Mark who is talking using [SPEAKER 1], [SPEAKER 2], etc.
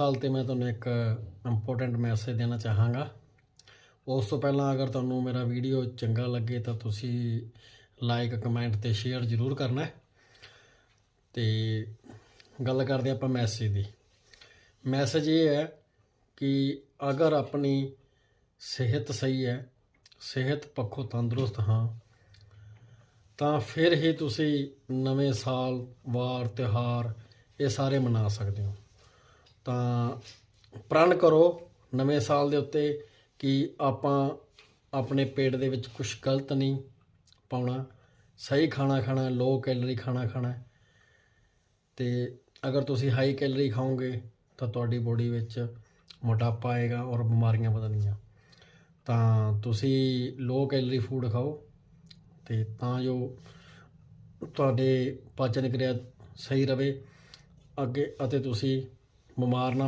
[SPEAKER 1] ਸਾਲ ਤੇ ਮੈਂ ਤੁਹਾਨੂੰ ਇੱਕ ਇੰਪੋਰਟੈਂਟ ਮੈਸੇਜ ਦੇਣਾ ਚਾਹਾਂਗਾ। ਉਸ ਤੋਂ ਪਹਿਲਾਂ ਅਗਰ ਤੁਹਾਨੂੰ ਮੇਰਾ ਵੀਡੀਓ ਚੰਗਾ ਲੱਗੇ ਤਾਂ ਤੁਸੀਂ ਲਾਈਕ ਕਮੈਂਟ ਤੇ ਸ਼ੇਅਰ ਜ਼ਰੂਰ ਕਰਨਾ ਹੈ। ਤੇ ਗੱਲ ਕਰਦੇ ਆਪਾਂ ਮੈਸੇਜ ਦੀ। ਮੈਸੇਜ ਇਹ ਹੈ ਕਿ ਅਗਰ ਆਪਣੀ ਸਿਹਤ ਸਹੀ ਹੈ, ਸਿਹਤ ਪੱਖੋਂ ਤੰਦਰੁਸਤ ਹਾਂ, ਤਾਂ ਫਿਰ ਹੀ ਤੁਸੀਂ ਨਵੇਂ ਸਾਲ, ਵਾਰ, ਤਿਉਹਾਰ ਇਹ ਸਾਰੇ ਮਨਾ ਸਕਦੇ ਹੋ। ਤਾਂ ਪ੍ਰਣ ਕਰੋ ਨਵੇਂ ਸਾਲ ਦੇ ਉੱਤੇ ਕਿ ਆਪਾਂ ਆਪਣੇ ਪੇਟ ਦੇ ਵਿੱਚ ਕੁਝ ਗਲਤ ਨਹੀਂ ਪਾਉਣਾ। ਸਹੀ ਖਾਣਾ ਖਾਣਾ ਲੋ ਕੈਲਰੀ ਖਾਣਾ ਖਾਣਾ। ਹੈ। ਤੇ ਅਗਰ ਤੁਸੀਂ ਹਾਈ ਕੈਲਰੀ ਖਾਓਗੇ, ਤਾਂ ਤੁਹਾਡੀ ਬੋਡੀ ਵਿੱਚ ਮੋਟਾਪਾ ਆਏਗਾ ਔਰ ਬਿਮਾਰੀਆਂ ਵਧਣਗੀਆਂ। ਤਾਂ ਤੁਸੀਂ ਲੋ ਕੈਲਰੀ ਫੂਡ ਖਾਓ ਤੇ ਤਾਂ ਜੋ ਤੁਹਾਡੇ ਪਾਚਨ ਕਿਰਿਆ ਸਹੀ ਰਵੇ। ਅੱਗੇ ਅਤੇ ਤੁਸੀਂ ਬਿਮਾਰ ਨਾ